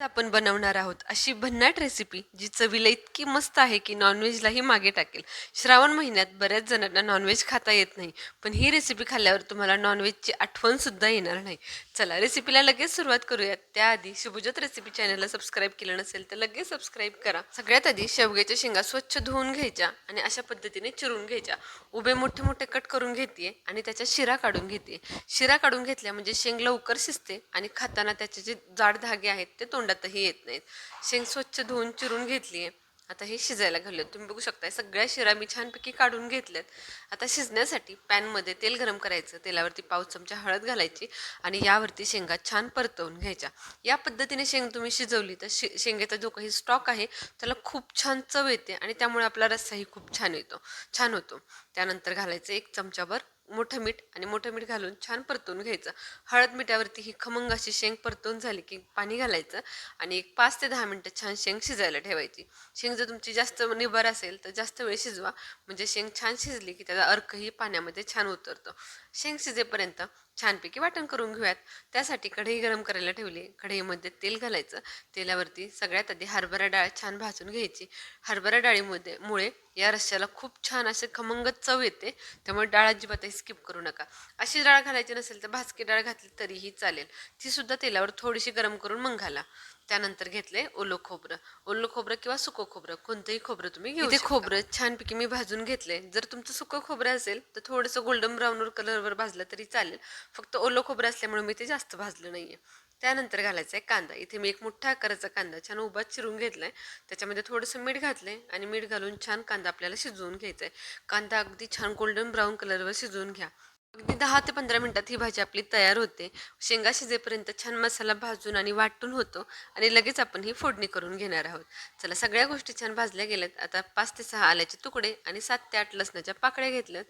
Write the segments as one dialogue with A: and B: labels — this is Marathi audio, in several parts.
A: आपण बनवणार आहोत अशी भन्नाट रेसिपी जी चवीला इतकी मस्त आहे की नॉनव्हेजलाही मागे टाकेल. श्रावण महिन्यात बऱ्याच जणांना नॉनव्हेज खाता येत नाही पण ही रेसिपी खाल्ल्यावर तुम्हाला नॉनव्हेजची आठवण सुद्धा येणार नाही. चला रेसिपीला लगेच सुरुवात करूयात. त्याआधी शुभजत रेसिपी चॅनलला सबस्क्राईब केलं नसेल तर लगेच सबस्क्राईब करा. सगळ्यात आधी शेवग्याच्या शेंगा स्वच्छ धुवून घ्यायच्या आणि अशा पद्धतीने चिरून घ्यायच्या. उभे मोठे मोठे कट करून घेते आणि त्याच्या शिरा काढून घेते शिरा काढून घेतल्या म्हणजे शेंग लवकर शिजते आणि खाताना त्याचे जे जाड धागे आहेत ते तोंड तोंडातही येत नाहीत. शेंग स्वच्छ धुवून चिरून घेतली. आहे आता हे शिजायला घालूयात. तुम्ही बघू शकता सगळ्या शिरा मी छानपैकी काढून घेतल्यात. आता शिजण्यासाठी पॅनमध्ये तेल गरम करायचं. तेलावरती पाव चमचा हळद घालायची आणि यावरती शेंगा छान परतवून घ्यायच्या. या पद्धतीने शेंग तुम्ही शिजवली तर शे शेंगेचा जो काही स्टॉक आहे त्याला खूप छान चव येते आणि त्यामुळे आपला रस्साही खूप छान येतो छान होतो. त्यानंतर घालायचं एक चमचाभर मोठं मीठ आणि मोठं मीठ घालून छान परतून घ्यायचं. हळद मिठावरती ही खमंग अशी शेंग परतून झाली की पाणी घालायचं आणि एक पाच ते दहा मिनटं छान शेंग शिजायला ठेवायची. शेंग जर तुमची जास्त निबर असेल तर जास्त वेळ शिजवा. म्हणजे शेंग छान शिजली की त्याचा अर्कही पाण्यामध्ये छान उतरतो. शेंग शिजेपर्यंत छानपैकी वाटण करून घेऊयात. त्यासाठी कढई गरम करायला ठेवली. कढईमध्ये तेल घालायचं. तेलावरती सगळ्यात आधी हरभरा डाळ छान भाजून घ्यायची. हरभरा डाळीमध्ये मुळे या रश्श्याला खूप छान असे खमंग चव येते. त्यामुळे डाळ अजिबातही स्किप करू नका. अशी डाळ घालायची नसेल तर भाजकी डाळ घातली तरीही चालेल. ती सुद्धा तेलावर थोडीशी गरम करून मग घाला त्यानंतर घेतले ओलं खोबरं. ओलं खोबरं किंवा सुकं खोबरं कोणतंही खोबरं तुम्ही घेऊ ते खोबरं छानपैकी मी भाजून घेतले जर तुमचं सुकं खोबरं असेल तर थोडंसं गोल्डन ब्राऊन कलरवर भाजलं तरी चालेल. फक्त ओलं खोबरं असल्यामुळे मी ते जास्त भाजलं नाहीये. त्यानंतर घालायचा आहे कांदा. इथे मी एक मोठा आकाराचा कांदा छान उभा चिरून घेतलाय. त्याच्यामध्ये थोडंसं मीठ घातलंय आणि मीठ घालून छान कांदा आपल्याला शिजवून घ्यायचा आहे कांदा अगदी छान गोल्डन ब्राऊन कलरवर शिजवून घ्या. अगदी दहा ते पंधरा मिनटात ही भाजी आपली तयार होते. शेंगा शिजेपर्यंत छान मसाला भाजून आणि वाटून होतो आणि लगेच आपण ही फोडणी करून घेणार आहोत. चला सगळ्या गोष्टी छान भाजल्या गेल्यात. आता पाच ते सहा आल्याचे तुकडे आणि सात ते आठ लसणाच्या पाकळ्या घेतल्यात.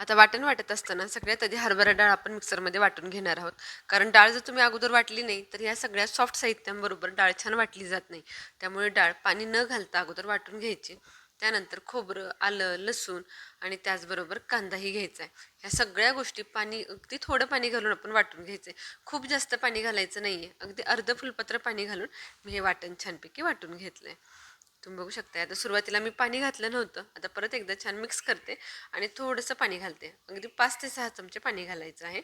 A: आता वाटण वाटत असताना सगळ्यात आधी हरभरा डाळ आपण मिक्सरमध्ये वाटून घेणार आहोत. कारण डाळ जर तुम्ही अगोदर वाटली नाही तर या सगळ्या सॉफ्ट साहित्यांबरोबर डाळ छान वाटली जात नाही. त्यामुळे डाळ पाणी न घालता अगोदर वाटून घ्यायची. त्यानंतर खोबरं आलं लसूण आणि त्याचबरोबर कांदाही घ्यायचा आहे. ह्या सगळ्या गोष्टी पाणी अगदी थोडं पाणी घालून आपण वाटून घ्यायचं आहे. खूप जास्त पाणी घालायचं नाही आहे अगदी अर्ध फुलपत्र पाणी घालून मी हे वाटण छानपैकी वाटून घेतलं आहे तुम्ही बघू शकता आता सुरुवातीला मी पाणी घातलं नव्हतं. आता परत एकदा छान मिक्स करते आणि थोडंसं पाणी घालते. अगदी पाच ते सहा चमचे पाणी घालायचं आहे.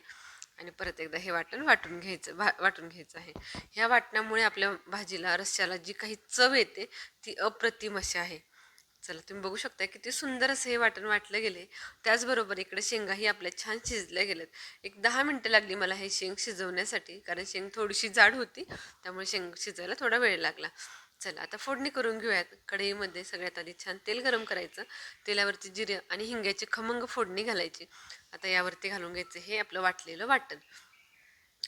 A: आणि परत एकदा हे वाटण वाटून घ्यायचं भा वाटून घ्यायचं आहे. ह्या वाटणामुळे आपल्या भाजीला रस्स्याला जी काही चव येते ती अप्रतिम अशी आहे. चला तुम्ही बघू शकता किती सुंदर असं हे वाटण वाटलं गेले. त्याचबरोबर इकडे शेंगाही आपल्या छान शिजल्या गेल्यात. एक दहा मिनटं लागली मला हे शेंग शिजवण्यासाठी कारण शेंग थोडीशी जाड होती त्यामुळे शेंग शिजायला थोडा वेळ लागला. चला आता फोडणी करून घेऊयात. कढईमध्ये सगळ्यात आधी छान तेल गरम करायचं. तेलावरती जिरे आणि हिंग्याची खमंग फोडणी घालायची. आता यावरती घालून घ्यायचं हे आपलं वाटलेलं वाटण.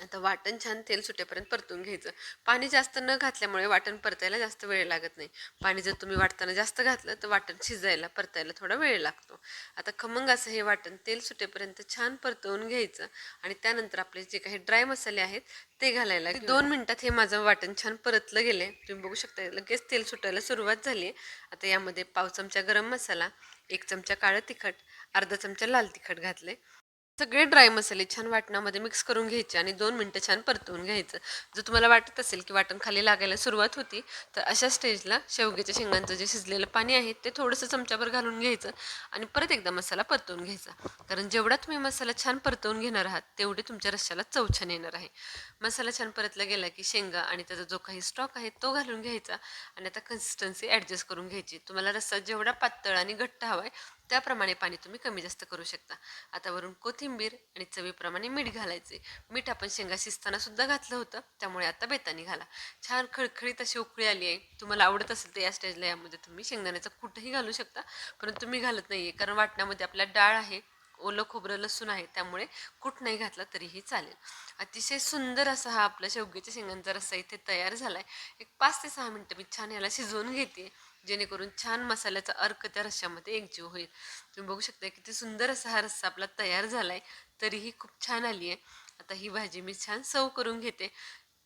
A: आता वाटण छान तेल सुटेपर्यंत परतून घ्यायचं. पाणी जास्त न घातल्यामुळे वाटण परतायला जास्त वेळ लागत नाही. पाणी जर तुम्ही वाटताना जास्त घातलं तर वाटण शिजायला परतायला थोडा वेळ लागतो. आता खमंग असं हे वाटण तेल सुटेपर्यंत छान परतवून घ्यायचं आणि त्यानंतर आपले जे काही ड्राय मसाले आहेत ते घालायला दोन मिनटात हे माझं वाटण छान परतलं गेले तुम्ही बघू शकता लगेच तेल सुटायला सुरुवात झाली आता यामध्ये पाव चमचा गरम मसाला एक चमचा काळं तिखट अर्धा चमचा लाल तिखट घातले सगळे ड्राय मसाले छान वाटणामध्ये मिक्स करून घ्यायचे आणि दोन मिनटं छान परतवून घ्यायचं. जर तुम्हाला वाटत असेल की वाटण खाली लागायला सुरुवात होती तर अशा स्टेजला शेवग्याच्या शेंगांचं जे शिजलेलं पाणी आहे ते थोडंसं चमच्याभर घालून घ्यायचं आणि परत एकदा मसाला परतवून घ्यायचा. कारण जेवढा तुम्ही मसाला छान परतवून घेणार आहात तेवढे तुमच्या रश्श्याला चव छान येणार आहे. मसाला छान परतला गेला की शेंगा आणि त्याचा जो काही स्टॉक आहे तो घालून घ्यायचा आणि आता कन्सिस्टन्सी ॲडजस्ट करून घ्यायची. तुम्हाला रस्सा जेवढा पातळ आणि घट्ट हवा आहे त्याप्रमाणे पाणी तुम्ही कमी जास्त करू शकता. आता वरून कोथिंबीर कोथिंबीर आणि चवीप्रमाणे मीठ घालायचे. मीठ आपण शेंगा शिजताना सुद्धा घातलं होतं त्यामुळे आता बेतानी घाला. छान खळखळीत अशी उकळी आली आहे. तुम्हाला आवडत असेल तर या स्टेजला यामध्ये तुम्ही शेंगदाण्याचं कुठंही घालू शकता परंतु मी घालत नाही आहे कारण वाटण्यामध्ये आपल्या डाळ आहे ओलं खोबरं लसूण आहे त्यामुळे कुठ नाही घातला तरीही चालेल. अतिशय सुंदर असा हा आपला शेवग्याच्या शेंगांचा रस्सा इथे तयार झाला आहे एक पाच ते सहा मिनटं मी छान याला शिजवून घेते. जेणेकरून छान मसाल्याचा अर्क त्या रश्श्यामध्ये एकजीव होईल. तुम्ही बघू शकता किती सुंदर असा हा रस्सा आपला तयार झाला आहे तरीही खूप छान आली आहे आता ही भाजी मी छान सर्व करून घेते.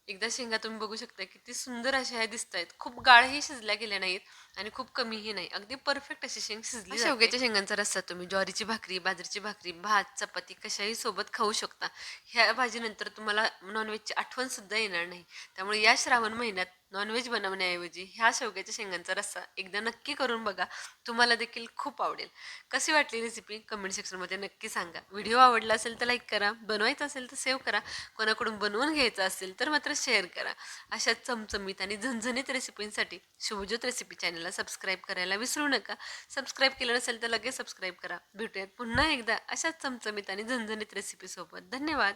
A: एकदा शेंगा तुम्ही बघू शकता किती सुंदर अशा ह्या दिसत आहेत खूप गाळही शिजल्या गेल्या नाहीत आणि खूप कमीही नाही. अगदी परफेक्ट अशी शेंग शिजली शेवग्याच्या शेंगांचा रस्सा तुम्ही ज्वारीची भाकरी बाजरीची भाकरी भात चपाती कशाही सोबत खाऊ शकता. ह्या भाजीनंतर तुम्हाला नॉनव्हेजची आठवण सुद्धा येणार नाही. त्यामुळे या श्रावण महिन्यात नॉनव्हेज बनवण्याऐवजी ह्या शेवग्याच्या शेंगांचा रस्सा एकदा नक्की करून बघा. तुम्हाला देखील खूप आवडेल. कशी वाटली रेसिपी कमेंट सेक्शनमध्ये नक्की सांगा. व्हिडिओ आवडला असेल तर लाईक करा. बनवायचा असेल तर सेव्ह करा. कोणाकडून बनवून घ्यायचं असेल तर मात्र शेअर करा. अशा चमचमीत आणि झणझणीत रेसिपींसाठी शुभज्योत रेसिपी चॅनलला सबस्क्राईब करायला विसरू नका. सबस्क्राईब केलं नसेल तर लगेच सबस्क्राईब करा. भेटूयात पुन्हा एकदा अशाच चमचमीत आणि झणझणीत रेसिपीसोबत धन्यवाद.